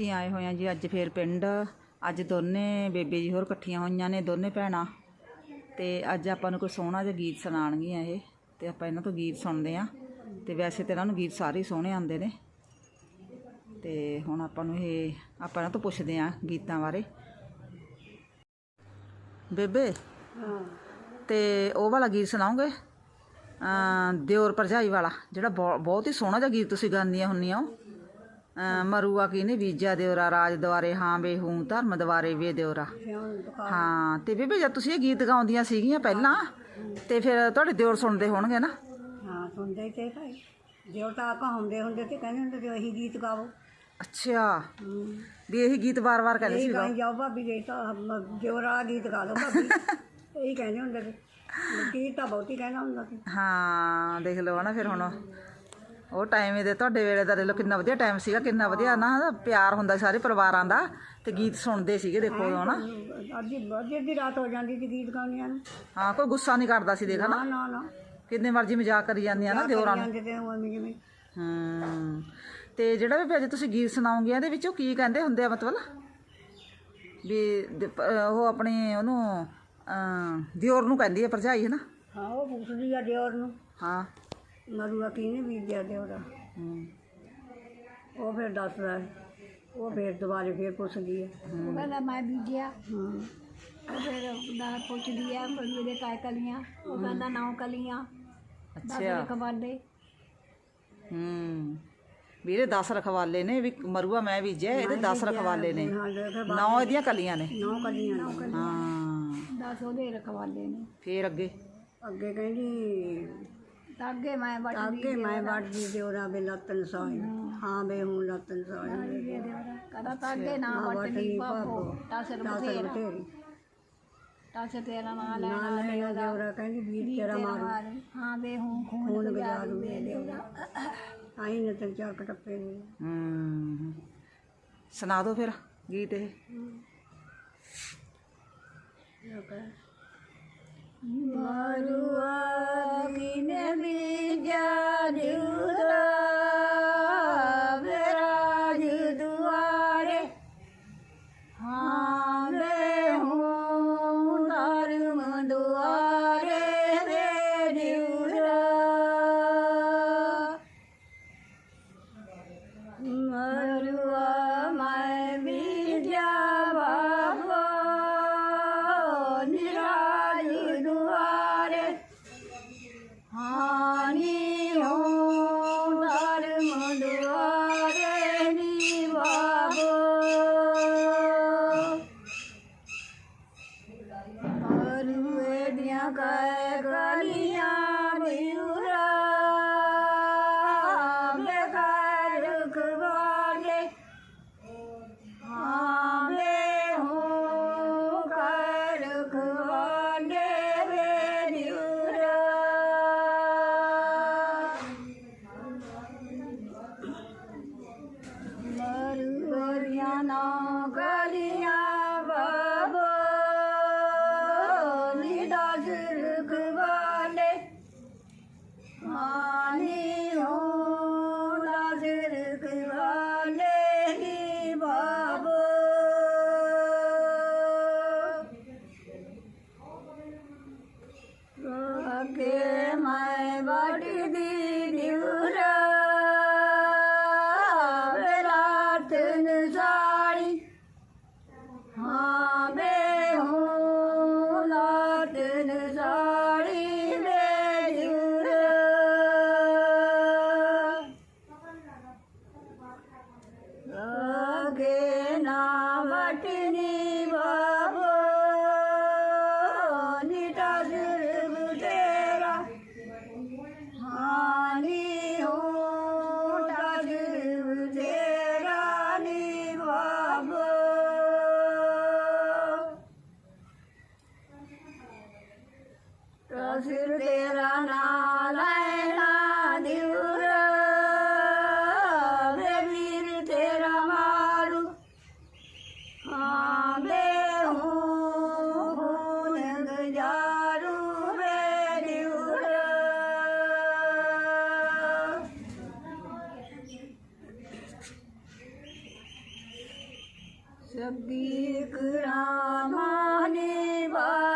ਅਸੀਂ ਆਏ ਹੋਏ ਹਾਂ ਜੀ ਅੱਜ ਫੇਰ ਪਿੰਡ। ਅੱਜ ਦੋਨੇ ਬੇਬੇ ਜੀ ਹੋਰ ਇਕੱਠੀਆਂ ਹੋਈਆਂ ਨੇ ਦੋਨੇ ਭੈਣਾਂ। ਤੇ ਅੱਜ ਆਪਾਂ ਨੂੰ ਕੋਈ ਸੋਹਣਾ ਜਿਹਾ ਗੀਤ ਸੁਣਾਉਣਗੀਆਂ ਇਹ। ਤੇ ਆਪਾਂ ਇਹਨਾਂ ਤੋਂ ਗੀਤ ਸੁਣਦੇ ਆਂ ਤੇ ਵੈਸੇ ਤੇ ਇਹਨਾਂ ਨੂੰ ਗੀਤ ਸਾਰੇ ਸੋਹਣੇ ਆਉਂਦੇ ਨੇ। ਤੇ ਹੁਣ ਆਪਾਂ ਨੂੰ ਇਹ ਆਪਾਂ ਇਹਨਾਂ ਤੋਂ ਪੁੱਛਦੇ ਆਂ ਗੀਤਾਂ ਬਾਰੇ। ਬੇਬੇ ਹਾਂ। ਤੇ ਉਹ ਵਾਲਾ ਗੀਤ ਸੁਣਾਓਗੇ? ਅਮ ਦਿਓਰ ਭਰਜਾਈ ਵਾਲਾ ਜਿਹੜਾ ਬਹੁ- ਬਹੁਤ ਹੀ ਸੋਹਣਾ ਜਿਹਾ ਗੀਤ ਤੁਸੀਂ ਗਾਉਂਦੀਆਂ ਹੁੰਦੀਆਂ ਹੋ। ਮਰੂਆ ਕੀਨੇ ਬੀਜਾ ਦਿਓਰਾ ਰਾਜ ਦਵਾਰੇ ਹਾਂ ਵੇ ਹੂੰ ਧਰਮ ਦਵਾਰੇ ਵੇ ਦੁਕਾਨ ਹਾਂ ਤੇ ਬੇਬੇ ਜਦ ਤੁਸੀਂ ਇਹ ਗੀਤ ਗਾਉਂਦੀਆਂ ਸੀਗੀਆਂ ਪਹਿਲਾਂ ਤੇ ਫਿਰ ਤੁਹਾਡੇ ਦਿਓਰ ਸੁਣਦੇ ਹੋਣਗੇ ਨਾ? ਹਾਂ ਸੁਣਦੇ ਤੇ ਭਾਈ ਜੋ ਤਾਂ ਆਪਾਂ ਹੁੰਦੇ ਹੁੰਦੇ ਤੇ ਕਹਿੰਦੇ ਹੁੰਦੇ ਤੇ ਉਹੀ ਗੀਤ ਗਾਵੋ ਅੱਛਾ। ਵੀ ਇਹੀ ਗੀਤ ਵਾਰ-ਵਾਰ ਕਹਿੰਦੇ ਸੀ ਗਾਈ ਜਾਓ ਭਾਬੀ ਦੇ ਤਾਂ ਜੋਰਾ ਗੀਤ ਗਾ ਲਓ ਭਾਬੀ। ਇਹੀ ਕਹਿੰਦੇ ਹੁੰਦੇ ਤੇ ਗੀਤ ਤਾਂ ਬਹੁਤੀ ਕਹਿੰਦਾ ਹੁੰਦਾ ਸੀ। ਹਾਂ ਦੇਖ ਲਓ ਨਾ ਫਿਰ ਹੁਣ। ਉਹ ਟਾਈਮ ਇਹਦੇ ਤੁਹਾਡੇ ਵੇਲੇ ਦਾ ਦੇਖ ਕਿੰਨਾ ਵਧੀਆ ਟਾਈਮ ਸੀਗਾ ਕਿੰਨਾ ਵਧੀਆ ਨਾ ਪਿਆਰ ਹੁੰਦਾ ਸੀ ਸਾਰੇ ਪਰਿਵਾਰਾਂ ਦਾ ਤੇ ਗੀਤ ਸੁਣਦੇ ਸੀਗੇ ਦੇਖੋ ਨਾ ਅੱਧੀ ਅੱਧੀ ਅੱਧੀ ਰਾਤ ਹੋ ਜਾਂਦੀ ਸੀ ਗੀਤ ਗਾਉਂਦਿਆਂ ਨੂੰ। ਹਾਂ ਕੋਈ ਗੁੱਸਾ ਨਹੀਂ ਕਰਦਾ ਸੀ ਦੇਖ ਨਾ ਨਾ ਨਾ ਨਾ। ਕਿੰਨੇ ਮਰਜ਼ੀ ਮਜ਼ਾਕ ਕਰੀ ਜਾਂਦੀਆਂ ਨਾ ਦਿਓਰਾਂ ਨੂੰ। ਤੇ ਹੂੰ ਜਿਹੜਾ ਵੀ ਅੱਜ ਤੁਸੀਂ ਗੀਤ ਸੁਣਾਉਂਗੇ ਇਹਦੇ ਵਿੱਚੋਂ ਕੀ ਕਹਿੰਦੇ ਹੁੰਦੇ ਆ ਮਤਲਬ? ਵੀ ਉਹ ਆਪਣੇ ਉਹਨੂੰ ਦਿਓਰ ਨੂੰ ਕਹਿੰਦੀ ਹੈ ਭਰਜਾਈ ਹੈ ਨਾ ਹਾਂ ਉਹ ਪੁੱਛਦੀ ਆ ਦਿਓਰ ਨੂੰ। ਹਾਂ। ਮਰੂਆ ਕਿਹਨੇ ਬੀਜਿਆ ਦਿਓਰਾ ਹੂੰ। ਉਹ ਫਿਰ ਦੱਸਦਾ ਹੈ। ਉਹ ਫਿਰ ਦੁਬਾਰੇ ਫਿਰ ਪੁੱਛਦੀ ਹੈ। ਉਹ ਕਹਿੰਦਾ ਮੈਂ ਬੀਜਿਆ। ਹੂੰ। ਉਹ ਫਿਰ ਉਹਦਾ ਪੁੱਛਦੀ ਆ ਮੇਰੇ ਕਾਇ ਕਲੀਆਂ? ਉਹ ਕਹਿੰਦਾ ਨੌ ਕਲੀਆਂ। ਦਸ ਅੱਛਾ। ਰਖਵਾਲੇ। ਹੂੰ। ਵੀਰੇ 10 ਰਖਵਾਲੇ ਨੇ ਵੀ ਮਰੂਆ ਮੈਂ ਬੀਜਿਆ ਇਹਦੇ 10 ਰਖਵਾਲੇ ਨੇ। ਹਾਂ ਨੌ ਇਹਦੀਆਂ ਕਲੀਆਂ ਨੇ। ਨੌ ਕਲੀਆਂ ਨੇ। ਹਾਂ। ਦਸ ਉਹਦੇ ਰਖਵਾਲੇ ਨੇ। ਫੇਰ ਅੱਗੇ? ਅੱਗੇ ਕਹਿੰਦੀ ਤਾਂ ਅੱਗੇ ਮੈਂ ਵੱਟਦੀ ਅੱਗੇ ਮੈਂ ਵੱਡਦੀ ਦਿਓਰਾ ਬੇ ਲੱਤਨ ਸਾਈ ਹਾਂ ਬੇ ਹੂੰ ਲੱਤਨ ਸਾਈ ਕਹਿੰਦਾ ਤਾਂ ਅੱਗੇ ਨਾ ਵੱਟਣੀ ਬਾਪੋ ਟਾਸਰ ਤਾਸਰ ਬਥੇਰਾ ਬਥੇਰੀ ਟਾਸਰ ਤੇਰਾ ਨਾਂ ਲੈਣਾ ਨਾ ਲੈਣਾ ਦਿਓਰਾ ਕਹਿੰਦੀ ਵੀਰ ਤੇਰਾ ਮਾਰੂ ਮਾਰ ਹਾਂ ਵੇ ਹੂੰ ਖੂਨ ਖੂਨ ਗੁਜ਼ਾਰੂ ਵੇ ਦਿਓਰਾ ਆਈ ਨੇ ਤੇ ਚੱਕ ਟੱਪੇ ਨੇ ਹੂੰ ਸੁਣਾ ਹਾਨੀ ਹੋ ਧਰਮ ਦੁਆਰੇ ਨੀ ਬਾਬੋ ਮਰੂਏ ਦੀਆਂ ਕੈ ਗਲੀਆਂ ਬਿਉਰਾ ਸੱਗੀ ਕਰਾਮਾਨੀ ਬਾਬਾ ਤੇਰੇ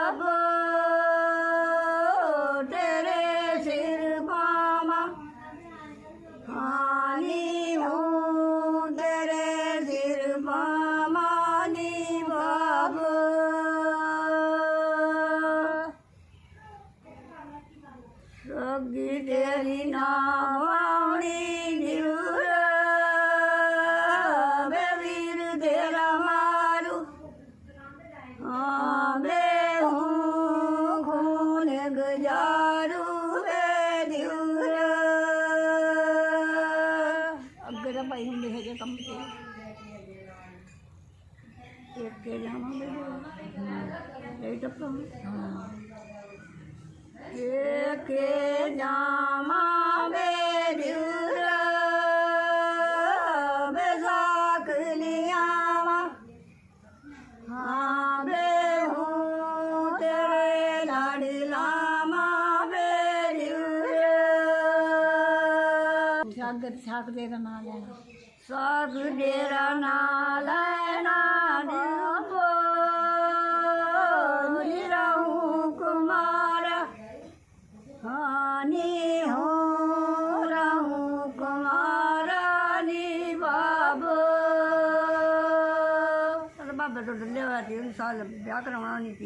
ਤਾਂ ਭਾਈ ਹੁੰਦੇ ਹੈਗੇ ਕੰਮ ਤੇ। ਇੱਕ ਕੇ ਜਾਵਾਂਗੇ ਇਹ ਤਾਂ ਕੰਮ ਕੇ ਜਾਵਾਂਗੇ ਦਿਉਰ ਬਜ਼ਾਕ ਲਿਆਵਾਂ ਹਾਂ ਬੇ ਹੂੰ ਤੇਰੇ ਲੜ ਲਾਵਾਂ ਬੇ ਦਿਉਰ ਸਾਗ ਦੇ ਦਾ ਨਾਂ ਲੈਣਾ ਸਾਗ ਡੇਰਾ ਨਾ ਲੈਣਾ ਦਿਓ ਨਿਰਹੂ ਕੁਮਾਰ ਹਾਨੀ ਹੋ ਰਹੂ ਕੁਮਾਰ ਨੀ ਬਾਬੋ। ਸਰ ਬਾਬਾ ਤੋਂ ਡੱਲੇ ਹੋਇਆ ਸੀ ਉਹਨੂੰ ਸਾਲ ਵਿਆਹ ਕਰਾਉਣਾ ਨਹੀਂ ਸੀ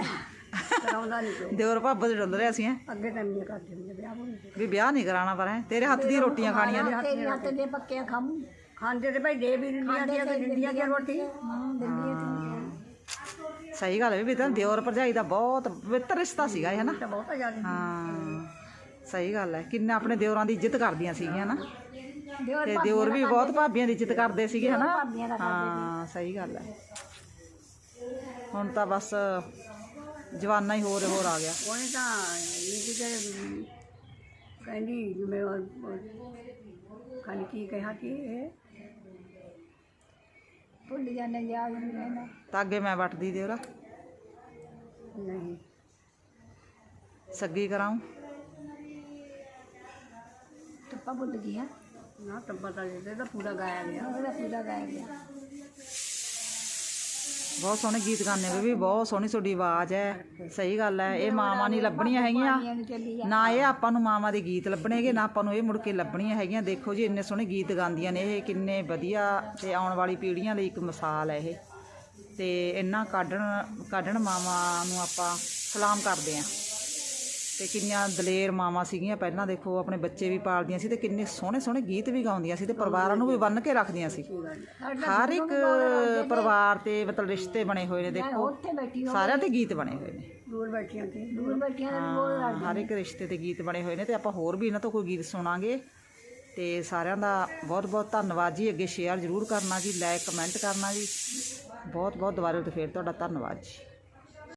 ਕਰਾਉਂਦਾ ਨਹੀਂ ਸੀ ਦਿਓਰ ਭਾਬਾ ਦੇ ਡੁੱਲ ਰਿਹਾ ਸੀ ਹੈਂ? ਅੱਗੇ ਤਾਂ ਨਹੀਂ ਕਰਦੇ ਹੁੰਦੇ ਵਿਆਹ ਹੋਣੇ ਸੀ। ਵੀ ਵਿਆਹ ਨਹੀਂ ਕਰਾਉਣਾ ਪਰ ਹੈਂ। ਤੇਰੇ ਹੱਥ ਦੀਆਂ ਰੋਟੀਆਂ ਖਾਣੀਆਂ ਨੇ। ਤੇਰੇ ਹੱਥ ਦੇ ਪੱਕੇ ਖਮ ਖਾਂਦੇ ਤੇ ਭਾਈ ਦੇ ਵੀ ਦਿੰਦੀਆਂ ਸੀ ਕਿ ਦਿੰਦੀਆਂ ਕਿ ਰੋਟੀ। ਹਾਂ ਦਿੰਦੀ ਹੈ। ਸਹੀ ਗੱਲ ਹੈ ਵੀ ਤਾਂ ਦਿਓਰ ਭਰਜਾਈ ਦਾ ਬਹੁਤ ਪਵਿੱਤਰ ਰਿਸ਼ਤਾ ਸੀਗਾ ਇਹ ਹਨਾ? ਤਾਂ ਬਹੁਤਾ ਜ਼ਿਆਦਾ ਹਾਂ ਸਹੀ ਗੱਲ ਹੈ। ਕਿੰਨਾ ਆਪਣੇ ਦਿਓਰਾਂ ਦੀ ਇੱਜ਼ਤ ਕਰਦੀਆਂ ਸੀਗੀਆਂ ਨਾ ਤੇ ਦਿਓਰ ਵੀ ਬਹੁਤ ਭਾਬੀਆਂ ਦੀ ਇੱਜ਼ਤ ਕਰਦੇ ਸੀਗੇ ਹਨਾ? ਹਾਂ ਸਹੀ ਗੱਲ ਹੈ। ਹੁਣ ਤਾਂ ਬਸ ਜਵਾਨਾ ਹੀ ਹੋਰ ਹੋਰ ਆ ਗਿਆ। ਉਹਨੇ ਤਾਂ ਇਹ ਕਿ ਕਹਿੰਦੀ ਜਿਵੇਂ ਕੀ ਕਿਹਾ ਕਿ ਇਹ ਭੁੱਲ ਜਾਂਦੇ ਯਾਦ ਨਹੀਂ ਰਹਿੰਦਾ। ਤਾਂ ਅੱਗੇ ਮੈਂ ਵੱਟਦੀ ਦਿਓਰਾ ਨਹੀਂ। ਸੱਗੀ ਕਰਾਉਂ ਟੱਪਾ ਭੁੱਲ ਗਿਆ ਨਾ ਤਾਂ ਪਤਾ ਨਹੀਂ ਤਾਂ ਪੂਰਾ ਗਾਇਆ ਗਿਆ। ਉਹਦਾ ਪੂਰਾ ਗਾਇਆ ਗਿਆ। ਬਹੁਤ ਸੋਹਣੇ ਗੀਤ ਗਾਉਂਦੇ ਹੋ ਵੀ ਬਹੁਤ ਸੋਹਣੀ ਤੁਹਾਡੀ ਆਵਾਜ਼ ਹੈ ਸਹੀ ਗੱਲ ਹੈ ਇਹ ਮਾਵਾਂ ਨਹੀਂ ਲੱਭਣੀਆਂ ਹੈਗੀਆਂ। ਨਾ ਇਹ ਆਪਾਂ ਨੂੰ ਮਾਵਾਂ ਦੇ ਗੀਤ ਲੱਭਣੇਗੇ ਨਾ ਆਪਾਂ ਨੂੰ ਇਹ ਮੁੜ ਕੇ ਲੱਭਣੀਆਂ ਹੈਗੀਆਂ। ਦੇਖੋ ਜੀ ਇੰਨੇ ਸੋਹਣੇ ਗੀਤ ਗਾਉਂਦੀਆਂ ਨੇ ਇਹ ਕਿੰਨੇ ਵਧੀਆ ਤੇ ਆਉਣ ਵਾਲੀ ਪੀੜ੍ਹੀਆਂ ਲਈ ਇੱਕ ਮਿਸਾਲ ਹੈ ਇਹ। ਤੇ ਇੰਨਾ ਕਾਢਣ ਕਾਢਣ ਮਾਵਾਂ ਨੂੰ ਆਪਾਂ ਸਲਾਮ ਕਰਦੇ ਆਂ ਤੇ ਕਿੰਨੀਆਂ ਦਲੇਰ ਮਾਵਾਂ ਸੀਗੀਆਂ ਪਹਿਲਾਂ ਦੇਖੋ ਆਪਣੇ ਬੱਚੇ ਵੀ ਪਾਲਦੀਆਂ ਸੀ ਤੇ ਕਿੰਨੇ ਸੋਹਣੇ ਸੋਹਣੇ ਗੀਤ ਵੀ ਗਾਉਂਦੀਆਂ ਸੀ ਤੇ ਪਰਿਵਾਰਾਂ ਨੂੰ ਵੀ ਬੰਨ੍ਹ ਕੇ ਰੱਖਦੀਆਂ ਸੀ। ਹਰ ਇੱਕ ਪਰਿਵਾਰ ਤੇ ਮਤਲਬ ਰਿਸ਼ਤੇ ਬਣੇ ਹੋਏ ਨੇ ਦੇਖੋ ਸਾਰਿਆਂ ਤੇ ਗੀਤ ਬਣੇ ਹੋਏ ਨੇ। ਦੂਰ ਬੈਠੀਆਂ ਤੇ ਦੂਰ ਬੈਠੀਆਂ ਹਰ ਇੱਕ ਰਿਸ਼ਤੇ ਤੇ ਗੀਤ ਬਣੇ ਹੋਏ ਨੇ ਤੇ ਆਪਾਂ ਹੋਰ ਵੀ ਇਹਨਾਂ ਤੋਂ ਕੋਈ ਗੀਤ ਸੁਣਾਂਗੇ। ਤੇ ਸਾਰਿਆਂ ਦਾ ਬਹੁਤ ਬਹੁਤ ਧੰਨਵਾਦ ਜੀ। ਅੱਗੇ ਸ਼ੇਅਰ ਜ਼ਰੂਰ ਕਰਨਾ ਜੀ ਲਾਈਕ ਕਮੈਂਟ ਕਰਨਾ ਜੀ। ਬਹੁਤ ਬਹੁਤ ਦੁਬਾਰਾ ਤੋਂ ਫੇਰ ਤੁਹਾਡਾ ਧੰਨਵਾਦ ਜੀ।